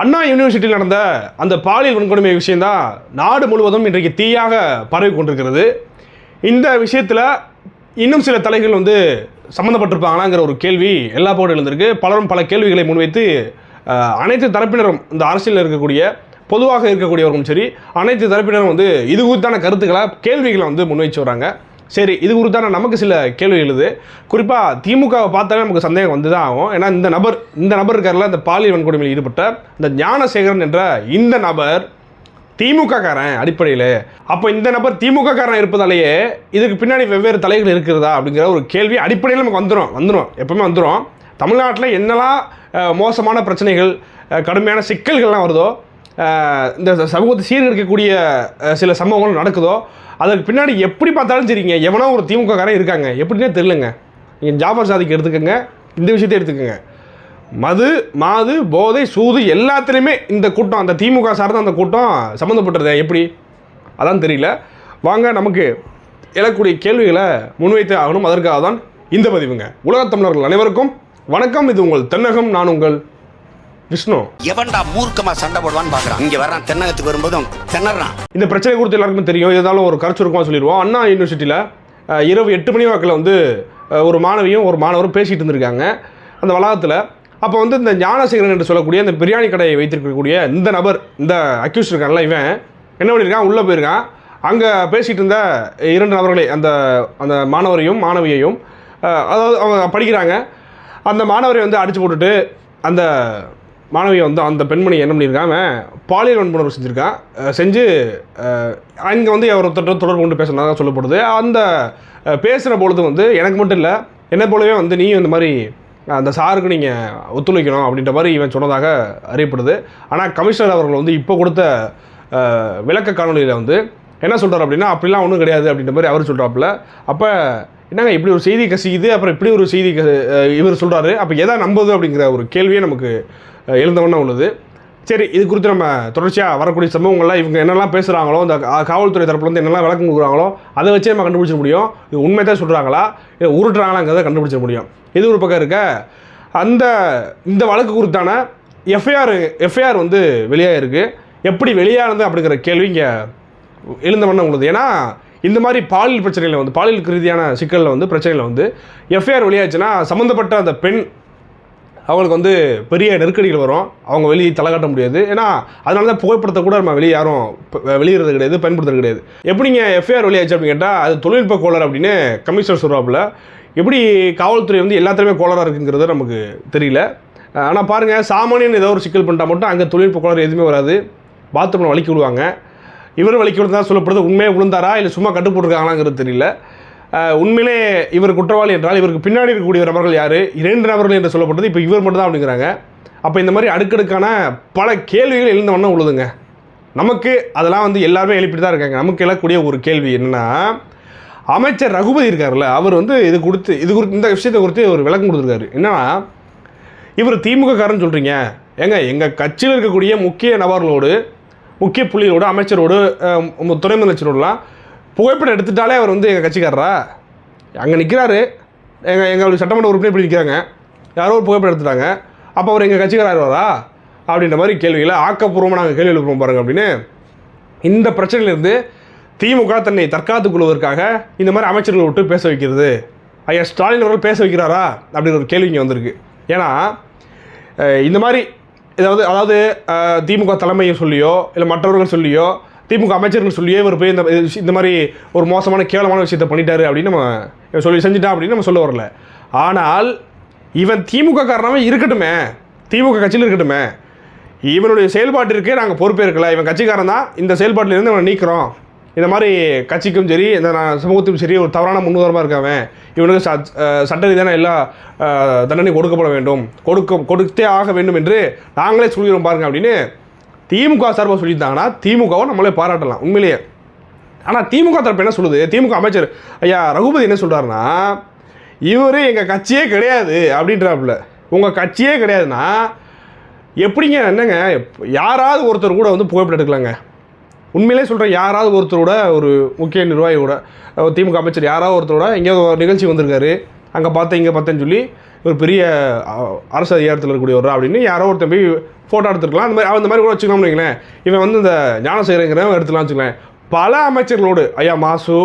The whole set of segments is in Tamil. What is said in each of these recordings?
அண்ணா யூனிவர்சிட்டியில் நடந்த அந்த பாலியல் வன்கொடுமை விஷயந்தான் நாடு முழுவதும் இன்றைக்கு தீயாக பரவி கொண்டிருக்கிறது. இந்த விஷயத்தில் இன்னும் சில தலைகள் வந்து சம்மந்தப்பட்டிருப்பாங்களாங்கிற ஒரு கேள்வி எல்லா போர்டு எழுந்திருக்கு பலரும் பல கேள்விகளை முன்வைத்து அனைத்து தரப்பினரும் இந்த அரசியலில் இருக்கக்கூடிய பொதுவாக இருக்கக்கூடியவர்களும் சரி அனைத்து தரப்பினரும் வந்து இது குறித்தான கருத்துக்களை கேள்விகளை வந்து முன்வைச்சு வராங்க. சரி இது குறித்தான நமக்கு சில கேள்வி எழுது. குறிப்பாக திமுகவை பார்த்தாலே நமக்கு சந்தேகம் வந்து தான் ஆகும். ஏன்னா இந்த நபர் இந்த நபர் இருக்கார்ல இந்த பாலியல் வன்கொடுமையில் ஈடுபட்ட இந்த ஞானசேகரன் என்ற இந்த நபர் திமுக காரன் அடிப்படையில். அப்போ இந்த நபர் திமுக காரன் இருப்பதாலேயே இதுக்கு பின்னாடி வெவ்வேறு தலைகள் இருக்கிறதா அப்படிங்கிற ஒரு கேள்வி அடிப்படையில் நமக்கு வந்துடும் வந்துடும் எப்பவுமே வந்துடும் தமிழ்நாட்டில் என்னெல்லாம் மோசமான பிரச்சனைகள் கடுமையான சிக்கல்கள்லாம் வருதோ இந்த சமூகத்தை சீர்கெடுக்கக்கூடிய சில சம்பவங்கள் நடக்குதோ அதற்கு பின்னாடி எப்படி பார்த்தாலும் சரிங்க எவனோ ஒரு திமுக காரன் இருக்காங்க. எப்படின்னே தெரிலங்க நீங்கள் ஜாஃபர் சாதிக்கு எடுத்துக்கோங்க இந்த விஷயத்தை எடுத்துக்கோங்க. மது மாது போதை சூது எல்லாத்துலேயுமே இந்த கூட்டம் அந்த திமுக சார்ந்த அந்த கூட்டம் சம்மந்தப்பட்டது எப்படி? அதான் தெரியல. வாங்க நமக்கு எழக்கூடிய கேள்விகளை முன்வைத்தே ஆகணும். அதற்காக தான் இந்த பதிவுங்க. உலகத் தமிழர்கள் அனைவருக்கும் வணக்கம். இது உங்கள் தென்னகம் நான் உங்கள் விஷ்ணு. எவன்டா மூர்க்கமா சண்டை போடுவான்னு பாக்குறான். இங்க வர்றான் தென்னகத்துக்கு வரும்போதும் திணறான். இந்த பிரச்சனை குறித்து எல்லாருக்கும் தெரியும். இருந்தாலும் ஒரு கருச்சுருக்கமாக சொல்லிடுவோம். அண்ணா யூனிவர்சிட்டியில் இரவு எட்டு மணி வாக்கில் வந்து ஒரு மாணவியும் ஒரு மாணவரும் பேசிகிட்டு இருந்திருக்காங்க. அந்த வளாகத்தில் அப்போ வந்து இந்த ஞானசேகரன் என்று சொல்லக்கூடிய இந்த பிரியாணி கடையை வைத்திருக்கக்கூடிய இந்த நபர் இந்த அக்யூஸ் இருக்கான்ல இவன் என்ன பண்ணியிருக்கான்? உள்ளே போயிருக்கான். அங்கே பேசிகிட்டு இருந்த இரண்டு நபர்களை அந்த அந்த மாணவரையும் மாணவியையும் அதாவது அவங்க படிக்கிறாங்க. அந்த மாணவரை வந்து அடிச்சு போட்டுட்டு அந்த மாணவியை வந்து அந்த பெண்மணி என்ன பண்ணியிருக்கான் பாலியல் வன்புணர்வு செஞ்சுருக்கான் செஞ்சு அங்கே வந்து அவர் ஒருத்தர் தொடர்பு கொண்டு பேசுனதாக சொல்லப்படுது. அந்த பேசுகிற பொழுது வந்து எனக்கு மட்டும் இல்லை என்னை போலவே வந்து நீயும் இந்த மாதிரி அந்த சாருக்கு நீங்கள் ஒத்துழைக்கணும் அப்படின்ற மாதிரி இவன் சொன்னதாக அறியப்படுது. ஆனால் கமிஷனர் அவர்கள் வந்து இப்போ கொடுத்த விளக்க காணொலியில் வந்து என்ன சொல்கிறார் அப்படின்னா அப்படிலாம் ஒன்றும் கிடையாது அப்படின்ற மாதிரி அவர் சொல்கிறாப்புல அப்போ என்னங்க இப்படி ஒரு செய்தி கசிக்குது அப்புறம் இப்படி ஒரு செய்தி க- இவர் சொல்கிறாரு அப்போ எதை நம்புது அப்படிங்கிற ஒரு கேள்வியே நமக்கு எழுந்தவண்ணம் உள்ளது. சரி இது குறித்து நம்ம தொடர்ச்சியாக வரக்கூடிய சம்பவங்கள்லாம் இவங்க என்னெல்லாம் பேசுகிறாங்களோ இந்த காவல்துறை தரப்புலேருந்து என்னெல்லாம் விளக்கம் கொடுக்குறாங்களோ அதை வச்சே நம்ம கண்டுபிடிச்ச முடியும். இது உண்மை தான் சொல்கிறாங்களா இல்லை உருட்டுறாங்களாங்கிறத கண்டுபிடிச்ச முடியும். இது ஒரு பக்கம் இருக்க. அந்த இந்த வழக்கு குறித்தான எஃப்ஐஆர் எஃப்ஐஆர் வந்து வெளியாக இருக்குது எப்படி வெளியானது அப்படிங்கிற கேள்வி இங்கே எழுந்த வண்ணம் உள்ளது. ஏன்னா இந்த மாதிரி பாலியல் பிரச்சனையில் வந்து பாலியல் ரீதியான சிக்கலில் வந்து பிரச்சனையில் வந்து எஃப்ஐஆர் வெளியாச்சுன்னா சம்மந்தப்பட்ட அந்த பெண் அவங்களுக்கு வந்து பெரிய நெருக்கடிகள் வரும். அவங்க வெளியே தலை காட்ட முடியாது. ஏன்னா அதனால தான் புகைப்படத்தை கூட நம்ம வெளியே யாரும் வெளியிடுறது கிடையாது பயன்படுத்துறது கிடையாது. எப்படிங்க எஃப்ஐஆர் வெளியாச்சு அப்படின்னு கேட்டால் அது தொழில்நுட்ப கோளாறு அப்படின்னு கமிஷனர் சொல்கிறாப்புல எப்படி காவல்துறை வந்து எல்லாத்துலேயுமே கோளாறாக இருக்குங்கிறது நமக்கு தெரியல. ஆனால் பாருங்கள் சாமானியன் ஏதோ ஒரு சிக்கல் பண்ணிட்டா மட்டும் அங்கே தொழில்நுட்ப கோளாறு எதுவுமே வராது. பாத்ரூமில் வலிக்கி விடுவாங்க. இவர் வலிக்கி விடுறதா சொல்லப்படுது. உண்மையாக விழுந்தாரா? இல்லை சும்மா கட்டு போட்டிருக்காங்களாங்கிறது தெரியல. உண்மையிலே இவர் குற்றவாளி என்றால் இவருக்கு பின்னாடி இருக்கக்கூடிய நபர்கள் யார்? இரண்டு நபர்கள் என்று சொல்லப்பட்டது. இப்போ இவர் மட்டும் தான் அப்படிங்கிறாங்க. அப்போ இந்த மாதிரி அடுக்கடுக்கான பல கேள்விகள் எழுந்த வண்ணம் உள்ளதுங்க. நமக்கு அதெல்லாம் வந்து எல்லாருமே எழுப்பிட்டு தான் இருக்காங்க. நமக்கு எழக்கூடிய ஒரு கேள்வி என்னன்னா அமைச்சர் ரகுபதி இருக்கார்ல அவர் வந்து இது கொடுத்து இது குறித்து இந்த விஷயத்தை குறித்து ஒரு விளக்கம் கொடுத்துருக்காரு. என்னன்னா இவர் திமுககாரன்னு சொல்கிறீங்க ஏங்க எங்கள் கட்சியில் இருக்கக்கூடிய முக்கிய நபர்களோடு முக்கிய புள்ளிகளோடு அமைச்சரோடு அஹ், துணை முதலமைச்சரோடலாம் புகைப்படம் எடுத்துட்டாலே அவர் வந்து எங்கள் கட்சிக்காரரா? அங்கே நிற்கிறாரு எங்கள் எங்களுடைய சட்டமன்ற உறுப்பினர் இப்படி நிற்கிறாங்க யாரோ ஒரு புகைப்படம் எடுத்துட்டாங்க. அப்போ அவர் எங்கள் கட்சிக்காரரா அப்படின்ற மாதிரி கேள்விகளை ஆக்கப்பூர்வமாக நாங்கள் கேள்வி எழுப்புறோம் பாருங்கள் அப்படின்னு இந்த பிரச்சனையிலிருந்து திமுக தன்னை தற்காத்துக் கொள்வதற்காக இந்த மாதிரி அமைச்சர்களை விட்டு பேச வைக்கிறது. ஐயா ஸ்டாலின் அவர்கள் பேச வைக்கிறாரா? அப்படிங்கிற ஒரு கேள்வி இங்கே வந்திருக்கு. ஏன்னா இந்த மாதிரி ஏதாவது அதாவது திமுக தலைமையை சொல்லியோ இல்லை மற்றவர்கள் சொல்லியோ திமுக அமைச்சர்கள் சொல்லியே இவர் போய் இந்த இந்த மாதிரி ஒரு மோசமான கேவலமான விஷயத்தை பண்ணிட்டாரு அப்படின்னு நம்ம சொல்லி செஞ்சுட்டான் அப்படின்னு நம்ம சொல்ல வரல. ஆனால் இவன் திமுக காரணமே இருக்கட்டுமே. திமுக கட்சியில் இருக்கட்டுமே. இவனுடைய செயல்பாட்டிற்கு நாங்கள் பொறுப்பேற்கல. இவன் கட்சிக்காரன் தான். இந்த செயல்பாட்டிலிருந்து இவனை நீக்கிறோம். இந்த மாதிரி கட்சிக்கும் சரி இந்த நான் சமூகத்துக்கும் சரி ஒரு தவறான முன்னுதாரமாக இருக்காவன். இவனுக்கு ச- சட்ட ரீதியான எல்லா தண்டனை கொடுக்கப்பட வேண்டும். கொடுக்க கொடுத்தே ஆக வேண்டும் என்று நாங்களே சொல்கிறோம் பாருங்கள் அப்படின்னு திமுக சார்பாக சொல்லியிருந்தாங்கன்னா திமுகவை நம்மளே பாராட்டலாம் உண்மையிலேயே. ஆனால் திமுக தரப்பு என்ன சொல்லுது? திமுக அமைச்சர் ஐயா ரகுபதி என்ன சொல்கிறாருன்னா இவர் எங்கள் கட்சியே கிடையாது அப்படின்றாப்புல. உங்கள் கட்சியே கிடையாதுன்னா எப்படிங்க என்னங்க யாராவது ஒருத்தர் கூட வந்து புகைப்படம் எடுக்கலாங்க? உண்மையிலே சொல்கிறேன் யாராவது ஒருத்தரோட ஒரு முக்கிய நிர்வாகி கூட திமுக அமைச்சர் யாராவது ஒருத்தரோட எங்கேயாவது ஒரு நிகழ்ச்சி வந்திருக்காரு அங்கே பார்த்தேன் இங்கே பார்த்தேன்னு சொல்லி ஒரு பெரிய அரசு அதிகாரத்தில் இருக்கக்கூடியவர் அப்படின்னு யாரோ ஒருத்தன் போய் ஃபோட்டோ எடுத்துக்கலாம் அந்த மாதிரி அந்த மாதிரி கூட வச்சுக்கலாம்னு வைங்களேன். இவன் வந்து இந்த ஞானசேகரங்கிறவன் எடுத்துக்கலாம் வச்சுக்கலாம் பல அமைச்சர்களோடு ஐயா மாசு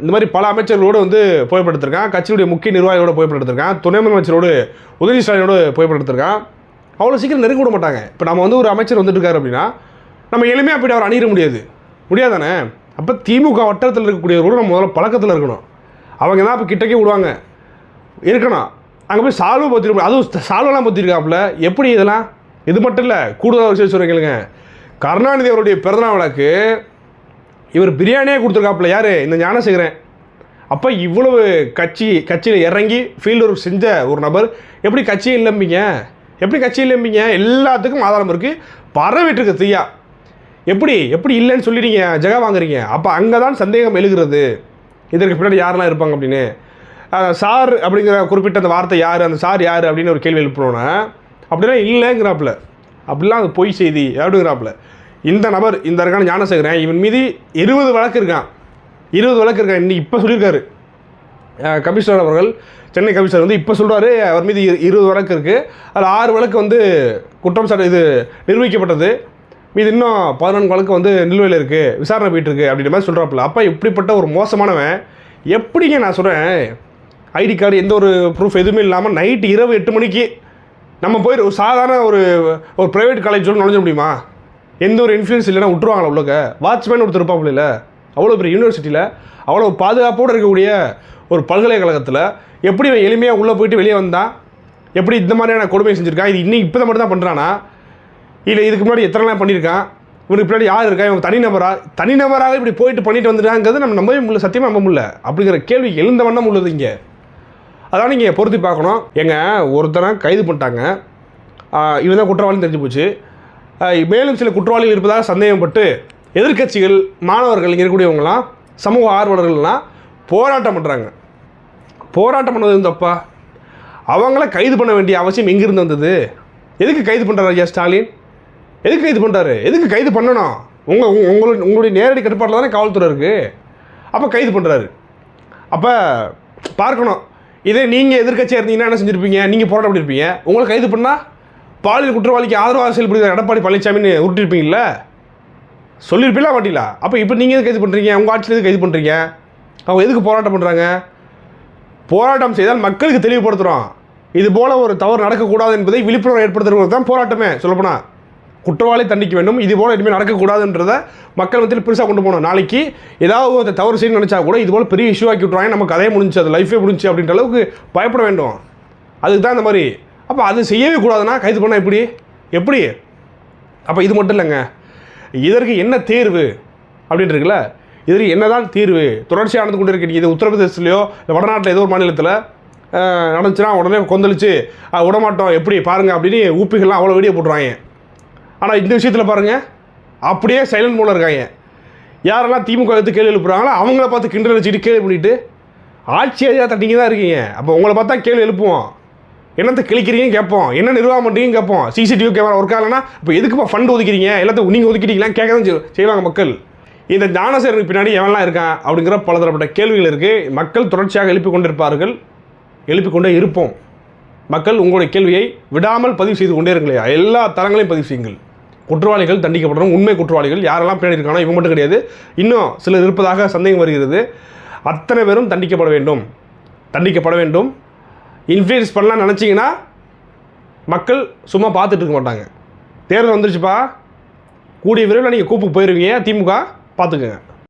இந்த மாதிரி பல அமைச்சர்களோடு வந்து புகைப்படம் எடுத்திருக்கான் கட்சியுடைய முக்கிய நிர்வாகிகளோட புகைப்படம் எடுத்திருக்கான் துணை முதலமைச்சரோடு உதவி ஸ்டாலினோடு புகைப்படம் எடுத்திருக்கான் அவ்வளோ சீக்கிரம் நெருங்க விட மாட்டாங்க. இப்போ நம்ம வந்து ஒரு அமைச்சர் வந்துட்டு இருக்காரு அப்படின்னா நம்ம எளிமையாக போய்ட்டு அவர் அணியிட முடியாது. முடியாதானே? அப்போ திமுக வட்டாரத்தில் இருக்கக்கூடியவரோட நம்ம முதல்ல பழக்கத்தில் இருக்கணும். அவங்க தான் இப்போ கிட்டக்கே விடுவாங்க. இருக்கணும். அங்கே போய் சால்வை பற்றிருப்போம் அதுவும் சால்வெல்லாம் பற்றிருக்காப்புல எப்படி இதெல்லாம்? இது மட்டும் இல்லை கூடுதல் விஷயம் சொல்கிறேன் கேளுங்க. கருணாநிதி அவருடைய பிறந்தநாள் விழாக்கு இவர் பிரியாணியே கொடுத்துருக்காப்புல. யார்? இந்த ஞானசேகரன். அப்போ இவ்வளவு கட்சி கட்சியில் இறங்கி ஃபீல்டு ஒர்க் செஞ்ச ஒரு நபர் எப்படி கட்சியை இல்லம்பிங்க? எப்படி கட்சி இல்லம்பிங்க? எல்லாத்துக்கும் ஆதாரம் இருக்குது பரவிட்டுருக்கு தீயா. எப்படி? எப்படி இல்லைன்னு சொல்லிடுங்க ஜெகா வாங்குறீங்க. அப்போ அங்கே தான் சந்தேகம் எழுகிறது. இதற்கு பின்னாடி யாரெல்லாம் இருப்பாங்க அப்படின்னு. சார் அப்படிங்கிற குறிப்பிட்ட அந்த வார்த்தை யார்? அந்த சார் யார்? அப்படின்னு ஒரு கேள்வி எழுப்பினோன்னா அப்படிலாம் இல்லைங்கிறாப்புல. அப்படிலாம் அது பொய் செய்தி அப்படிங்கிறாப்புல. இந்த நபர் இந்த இருக்கான ஞானசேகரன் இவன் மீது இருபது வழக்கு இருக்கான். இருபது வழக்கு இருக்கான். இன்னைக்கு இப்போ சொல்லியிருக்காரு. கமிஷனர் அவர்கள் சென்னை கமிஷனர் வந்து இப்போ சொல்கிறார் அவர் மீது இரு- இருபது வழக்கு இருக்குது அதில் ஆறு வழக்கு வந்து குற்றம் சாட்டு இது நிரூபிக்கப்பட்டது. மீது இன்னும் பதினொன்று வழக்கு வந்து நிலுவையில் இருக்குது விசாரணை போயிட்டுருக்கு அப்படின்ற மாதிரி சொல்கிறாப்புல அப்போ இப்படிப்பட்ட ஒரு மோசமானவன் எப்படிங்க நான் சொல்கிறேன் ஐடி கார்டு எந்த ஒரு ப்ரூஃப் எதுவுமே இல்லாமல் நைட்டு இரவு எட்டு மணிக்கு நம்ம போய் ஒரு சாதாரண ஒரு ஒரு ப்ரைவேட் காலேஜ் நுழைஞ்ச முடியுமா? எந்த ஒரு இன்ஃப்ளூயன்ஸ் இல்லைன்னா விட்டுருவாங்களா உள்ளக்க? வாட்ச்மேன் ஒருத்தர் இருப்பாப்புல இல்லை? அவ்வளோ பெரிய யூனிவர்சிட்டியில் அவ்வளோ பாதுகாப்போடு இருக்கக்கூடிய ஒரு பல்கலைக்கழகத்தில் எப்படி இவன் எளிமையாக உள்ளே போயிட்டு வெளியே வந்தான் எப்படி இந்த மாதிரியான கொடுமை செஞ்சுருக்கான்? இது இன்னும் இப்போ தான் மட்டும் தான் பண்ணுறானா இல்லை இதுக்கு முன்னாடி எத்தனைலாம் பண்ணியிருக்கான்? இவனுக்கு பின்னாடி யார் இருக்கா? இவன் தனிநபரா? தனிநபராக இப்படி போயிட்டு பண்ணிட்டு வந்துட்டாங்கிறது நம்ம நம்பவே முடியல சத்தியமாக நம்ப முடியல. அப்படிங்கிற கேள்வி எழுந்த வண்ணம் உள்ளது இங்கே. அதான் நீங்கள் பொருத்தி பார்க்கணும். எங்க ஒருத்தனை கைது பண்ணிட்டாங்க. ஆஹ் இவன் தான் குற்றவாளின்னு தெரிஞ்சு போச்சு. மேலும் சில குற்றவாளிகள் இருப்பதாக சந்தேகப்பட்டு எதிர்க்கட்சிகள் மாணவர்கள் இங்கே இருக்கக்கூடியவங்களாம் சமூக ஆர்வலர்கள்லாம் போராட்டம் பண்ணுறாங்க போராட்டம் பண்ணது தப்பா? அவங்கள கைது பண்ண வேண்டிய அவசியம் எங்கேருந்து வந்தது? எதுக்கு கைது பண்ணுறாரு ஐயா ஸ்டாலின்? எதுக்கு கைது பண்ணுறாரு எதுக்கு கைது பண்ணணும்? உங்கள் உங்களுடைய உங்களுடைய நேரடி கட்டுப்பாட்டில் தானே காவல்துறை இருக்குது அப்போ கைது பண்ணுறாரு அப்போ பார்க்கணும். இதே நீங்கள் எதிர்க்கட்சியாக இருந்தீங்கன்னா என்ன செஞ்சுருப்பீங்க? நீங்கள் போராட்டம் பண்ணியிருப்பீங்க உங்களை கைது பண்ணால் பாலியல் குற்றவாளிக்கு ஆதரவாக செயல்படுகிற எடப்பாடி பழனிசாமின்னு உருட்டிருப்பீங்கல்ல? சொல்லியிருப்பீங்களா மாட்டீங்களா அப்போ இப்போ நீங்கள் எது கைது பண்ணுறீங்க உங்கள் ஆட்சியில் எதுக்கு கைது பண்ணுறீங்க அவங்க எதுக்கு போராட்டம் பண்ணுறாங்க போராட்டம் செய்தால் மக்களுக்கு தெளிவுபடுத்துகிறோம் இது போல் ஒரு தவறு நடக்கக்கூடாது என்பதை விழிப்புணர்வு ஏற்படுத்துகிறவங்க தான் போராட்டமே சொல்லப்போனால் குற்றவாளி தண்டிக்க வேண்டும். இது போல் இனிமேல் நடக்கக்கூடாதுன்றத மக்கள் மத்தியில் பெருசாக கொண்டு போகணும். நாளைக்கு ஏதாவது ஒரு தவறு செய்யணும்னு நினச்சா கூட இது போல் பெரிய இஷ்யூ ஆக்கி விட்ருவாங்க நம்ம கதையே முடிஞ்சு அது லைஃபே முடிஞ்சு அப்படின்ற அளவுக்கு பயப்பட வேண்டும். அதுக்கு தான் இந்த மாதிரி. அப்போ அது செய்யவே கூடாதுன்னா கைது பண்ணால் எப்படி? எப்படி? அப்போ இது மட்டும் இல்லைங்க. இதற்கு என்ன தேர்வு அப்படின்னு இருக்குல்ல? இதற்கு என்னதான் தீர்வு? தொடர்ச்சியாக நடந்து கொண்டு இருக்கீங்க இது உத்தரப்பிரதேசத்துலையோ இல்லை வடநாட்டில் ஏதோ ஒரு மாநிலத்தில் நடந்துச்சுன்னா உடனே கொந்தளிச்சு விடமாட்டோம். எப்படி? பாருங்க அப்படின்னு ஊப்பிகள்லாம் அவ்வளோ வீடியோ போட்டுருவாங்க. ஆனால் இந்த விஷயத்தில் பாருங்கள் அப்படியே சைலண்ட் மூலம் இருக்காங்க. யாரெல்லாம் திமுக எடுத்து கேள்வி எழுப்புறாங்களோ அவங்கள பார்த்து கிண்டல் வச்சுட்டு கேள்வி பண்ணிட்டு ஆட்சி அதிகாரத்தை தட்டிங்க தான் இருக்கீங்க. அப்போ உங்களை பார்த்தா கேள்வி எழுப்புவோம். என்னத்தை கிழிக்கிறீங்க கேட்போம். என்ன நிர்வாகம் பண்ணுறீங்க கேட்போம். சிசிடிவி கேமரா ஒர்க் ஆகலைன்னா இப்போ எதுக்குப்பா ஃபண்ட் ஒதுக்கிறீங்க? எல்லாத்தையும் நீங்கள் ஒதுக்கிட்டீங்களா கேட்க தான் செய்வாங்க மக்கள். இந்த ஞானசேரனுக்கு பின்னாடி எவன்லாம் இருக்கான் அப்படிங்கிற பலதரப்பட்ட கேள்விகள் இருக்குது மக்கள் தொடர்ச்சியாக எழுப்பி கொண்டிருப்பார்கள். எழுப்பி கொண்டே இருப்போம். மக்கள் உங்களுடைய கேள்வியை விடாமல் பதிவு செய்து கொண்டே இருங்களே எல்லா தளங்களையும் பதிவு செய்யுங்கள். குற்றவாளிகள் தண்டிக்கப்படணும். உண்மை குற்றவாளிகள் யாரெல்லாம் பின்னாடி இருக்கானோ இவங்க மட்டும் கிடையாது. இன்னும் சிலர் இருப்பதாக சந்தேகம் வருகிறது. அத்தனை பேரும் தண்டிக்கப்பட வேண்டும். தண்டிக்கப்பட வேண்டும். இன்ஃப்ளூயன்ஸ் பண்ணலாம் நினச்சிங்கன்னா மக்கள் சும்மா பார்த்துட்டு இருக்க மாட்டாங்க. தேர்தல் வந்துருச்சுப்பா. கூடிய விரைவில் நீங்கள் கூப்பு போயிருவீங்க. திமுக பார்த்துக்குங்க.